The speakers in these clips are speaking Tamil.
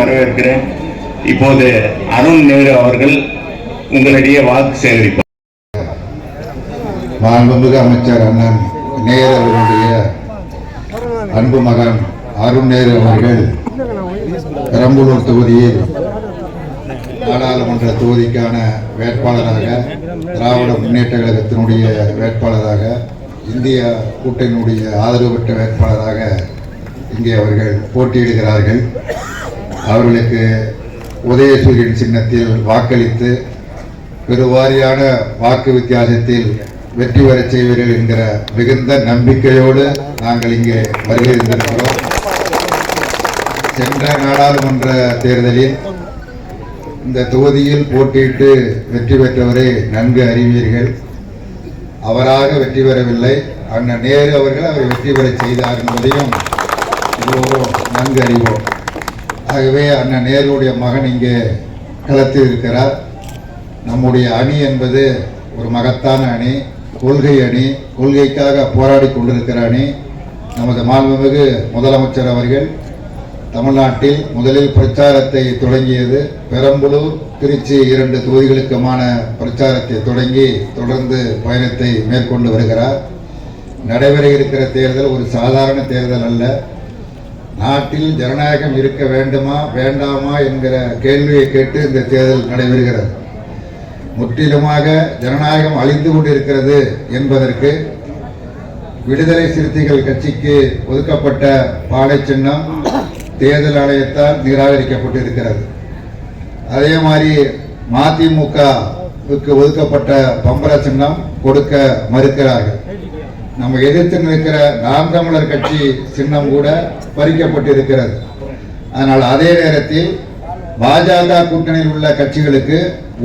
வரவேற்கிறேன். இப்போது அருண் நேரு அவர்கள் உங்களிடையே வாக்கு சேகரிப்பார். மாண்புமிகு அமைச்சர் அண்ணன் நேரு அவர்களுடைய அன்பு மகன் அருண் நேரு அவர்கள் பெரம்பலூர் தொகுதியில் நாடாளுமன்ற தொகுதிக்கான வேட்பாளராக திராவிட முன்னேற்ற கழகத்தினுடைய வேட்பாளராக இந்திய கூட்டணியினுடைய ஆதரவு பெற்ற வேட்பாளராக இங்கே அவர்கள் போட்டியிடுகிறார்கள். அவர்களுக்கு உதயசூரியன் சின்னத்தில் வாக்களித்து பெருவாரியான வாக்கு வித்தியாசத்தில் வெற்றி பெறச் செய்வீர்கள் என்கிற மிகுந்த நம்பிக்கையோடு நாங்கள் இங்கே வருகை இருந்திருக்கிறோம் சென்ற நாடாளுமன்ற தேர்தலில் இந்த தொகுதியில் போட்டியிட்டு வெற்றி பெற்றவரை நன்கு அறிவீர்கள். அவராக வெற்றி பெறவில்லை. அண்ணன் நேரு அவர்கள் அவரை வெற்றி பெறச் செய்தார் என்பதையும் நன்கு அறிவோம். ஆகவே அண்ணன் நேருடைய மகன் இங்கே களத்தில் இருக்கிறார் நம்முடைய அணி என்பது ஒரு மகத்தான அணி கொள்கை அணி கொள்கைக்காக போராடி கொண்டிருக்கிற அணி. நமது மாண்புமிகு முதலமைச்சர் அவர்கள் தமிழ்நாட்டில் முதலில் பிரச்சாரத்தை தொடங்கியது பெரம்பலூர் திருச்சி இரண்டு தொகுதிகளுக்குமான பிரச்சாரத்தை தொடங்கி தொடர்ந்து பயணத்தை மேற்கொண்டு வருகிறார். நடைபெற இருக்கிற தேர்தல் ஒரு சாதாரண தேர்தல் அல்ல. நாட்டில் ஜனநாயகம் இருக்க வேண்டுமா வேண்டாமா என்கிற கேள்வியை கேட்டு இந்த தேர்தல் நடைபெறுகிறது. முற்றிலுமாக ஜனநாயகம் அழிந்து கொண்டிருக்கிறது என்பதற்கு விடுதலை சிறுத்தைகள் கட்சிக்கு ஒதுக்கப்பட்ட பாடை சின்னம் தேர்தல் ஆணையத்தால் நிராகரிக்கப்பட்டிருக்கிறது. அதே மாதிரி மதிமுகவுக்கு ஒதுக்கப்பட்ட பம்பர சின்னம் கொடுக்க மறுக்கிறார்கள். நம்ம எதிர்த்து நிற்கிற நாம் தமிழர் கட்சி சின்னம் கூட பறிக்கப்பட்டிருக்கிறது. அதனால் அதே நேரத்தில் பாஜக கூட்டணியில் உள்ள கட்சிகளுக்கு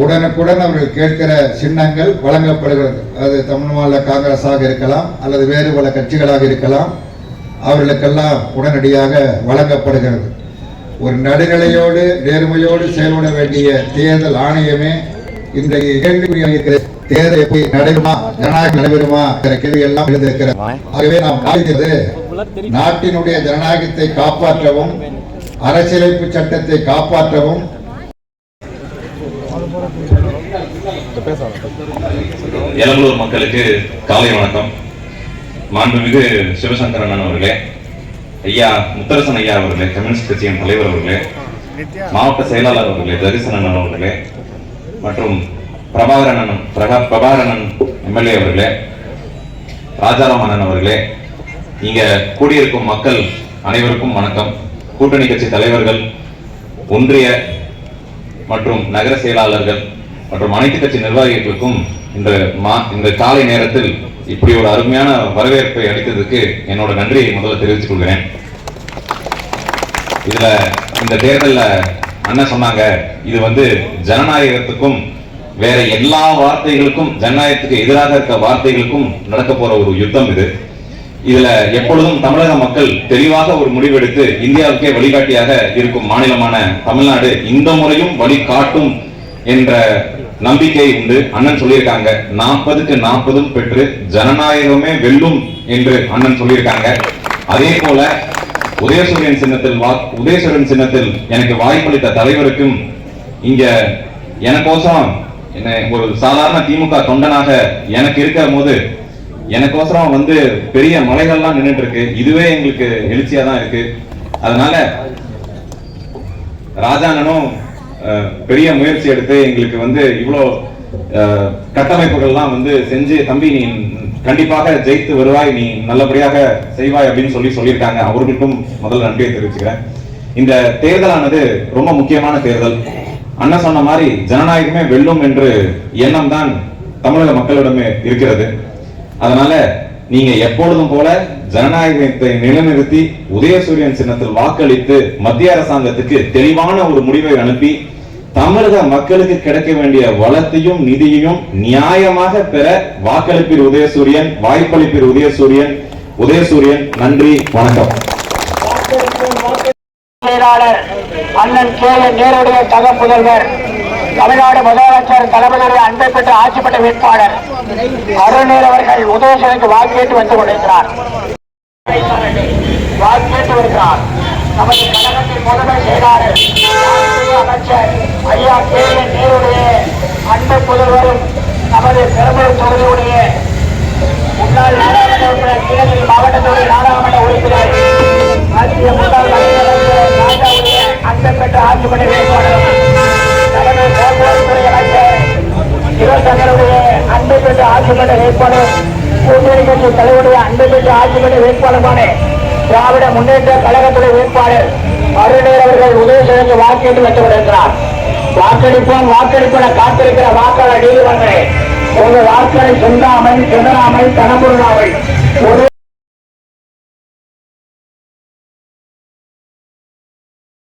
உடனுக்குடன் அவர்கள் கேட்கிற சின்னங்கள் வழங்கப்படுகிறது. அது தமிழ் மாநில காங்கிரஸாக இருக்கலாம் அல்லது வேறு பல கட்சிகளாக இருக்கலாம் அவர்களுக்கெல்லாம் உடனடியாக வழங்கப்படுகிறது. ஒரு நடுநிலையோடு நேர்மையோடு செயல்பட வேண்டிய தேர்தல் ஆணையமே இன்றைய கேள்விக்குரிய இருக்கிற தேர்தல் எப்படி நடைபெறுமா ஜனநாயகம் நடைபெறுமா என்ற கேள்வி எல்லாம் எழுந்திருக்கிறது ஆகவே நாம் வாழ்கிறது நாட்டினுடைய ஜனநாயகத்தை காப்பாற்றவும் அரசியலமைப்பு சட்டத்தை காப்பாற்றவும் எலம்பலூர் மக்களுக்கு காலை வணக்கம். மாண்புமிகு சிவசங்கரன் அவர்களே ஐயா முத்தரசன் ஐயா அவர்களே கம்யூனிஸ்ட் கட்சியின் தலைவர் அவர்களே மாவட்ட செயலாளர் அவர்களே தரிசனன் அவர்களே மற்றும் பிரபாகரன் பிரகா பிரபாகரன் எம்எல்ஏ அவர்களே ராஜாராம் அண்ணன் அவர்களே இங்க கூடியிருக்கும் மக்கள் அனைவருக்கும் வணக்கம். கூட்டணி கட்சி தலைவர்கள் ஒன்றிய மற்றும் நகர செயலாளர்கள் மற்றும் அனைத்து கட்சி நிர்வாகிகளுக்கும் இந்த மா இந்த காலை நேரத்தில் இப்படி ஒரு அருமையான வரவேற்பை அளித்ததுக்கு என்னோட நன்றியை முதல்ல தெரிவித்துக் கொள்கிறேன். இதுல இந்த தேர்தலில் அண்ணன் சொன்னாங்க இது வந்து ஜனநாயகத்துக்கும் வேற எல்லா வார்த்தைகளுக்கும் ஜனநாயகத்துக்கு எதிராக இருக்க வார்த்தைகளுக்கும் நடக்க போற ஒரு யுத்தம் இது. இதுல எப்பொழுதும் தமிழக மக்கள் தெளிவாக ஒரு முடிவெடுத்து இந்தியாவுக்கே வழிகாட்டியாக இருக்கும் மாநிலமான தமிழ்நாடு இந்த முறையும் வழிகாட்டும் என்ற நம்பிக்கை உண்டு. அண்ணன் சொல்லியிருக்காங்க நாற்பதுக்கு நாற்பதும் பெற்று ஜனநாயகமே வெல்லும் என்று அண்ணன் சொல்லியிருக்காங்க. அதே போல உதயசூரியன் சின்னத்தில் வா உதயசூரியன் சின்னத்தில் எனக்கு வாய்ப்பளித்த தலைவருக்கும் இங்க எனக்கோசரம் என்ன ஒரு சாதாரண திமுக தொண்டனாக எனக்கு இருக்கிற போது எனக்கோசரம் வந்து பெரிய மலைகள்லாம் நின்றுட்டு இருக்கு இதுவே எங்களுக்கு எழுச்சியா தான் இருக்கு. அதனால ராஜானனும் அஹ், பெரிய முயற்சி எடுத்து எங்களுக்கு வந்து இவ்வளோ அஹ், கட்டமைப்புகள்லாம் வந்து செஞ்சு தம்பி நீ கண்டிப்பாக ஜெயித்து வருவாய் நீ நல்லபடியாக செய்வாய் அப்படின்னு சொல்லி சொல்லியிருக்காங்க. அவர்களுக்கும் முதல் நன்றியை தெரிவிச்சுக்கிறேன். இந்த தேர்தலானது ரொம்ப முக்கியமான தேர்தல். அண்ணன் சொன்ன மாதிரி ஜனநாயகமே வெல்லும் என்று எண்ணம் தான் தமிழக மக்களிடமே இருக்கிறது. அதனால நீங்க எப்பொழுதும் போல ஜனநாயகத்தை நிலைநிறுத்தி உதயசூரியன் சின்னத்தில் வாக்களித்து மத்திய அரசாங்கத்துக்கு தெளிவான ஒரு முடிவை அனுப்பி தமிழக மக்களுக்கு கிடைக்க வேண்டிய வளத்தையும் நிதியையும் நியாயமாக பெற வாக்களிப்பீர் உதயசூரியன் வாய்ப்பளிப்பீர் உதயசூரியன். உதயசூரியன் நன்றி வணக்கம். செயலாளர் அண்ணன் கே. என். நேருடைய தகப்புதல்வர் தமிழ்நாடு முதலமைச்சர் தலைமையுடைய அன்பை பெற்று ஆட்சி பெற்ற வேட்பாளர் அருள்நீர் அவர்கள் உதயசனுக்கு வாக்கேட்டு வந்து கொண்டிருக்கிறார். வாக்கேட்டு வருகிறார். நமது கழகத்தின் முதன்மை செயலாளர் அமைச்சர் ஐயா கே என் நேருடைய அன்பு புதல்வரும் நமது பெரம்பலூர் தொகுதியுடைய முன்னாள் நாடாளுமன்ற உறுப்பினர் நீலகிரி மாவட்டத்துடைய நாடாளுமன்ற உறுப்பினர் மத்திய முன்னாள் அமைச்சர் ராஜாவுடைய அன்பை பெற்ற ஆட்சிமன்ற வேட்பாளர் தலைமை போக்குவரத்துறை அமைச்சர் சிவசங்கருடைய அன்பை பெற்ற ஆட்சிமன்ற வேட்பாளர் கூட்டணி கட்சி தலைவருடைய அன்பை பெற்ற வேட்பாளருமான திராவிட முன்னேற்ற கழகத்துடைய வேட்பாளர் அருணேர் அவர்கள் உதவி உதயசனுக்கு வாக்கேட்டு வைக்கப்பட்டிருக்கிறார் வாக்களிப்போம் வாக்களிப்பென காத்திருக்கிற வாக்காளர் நீதிமன்றே உங்கள் வாக்களை சொல்லாமல் சிதறாமல் கனமுறாமல் ஒரு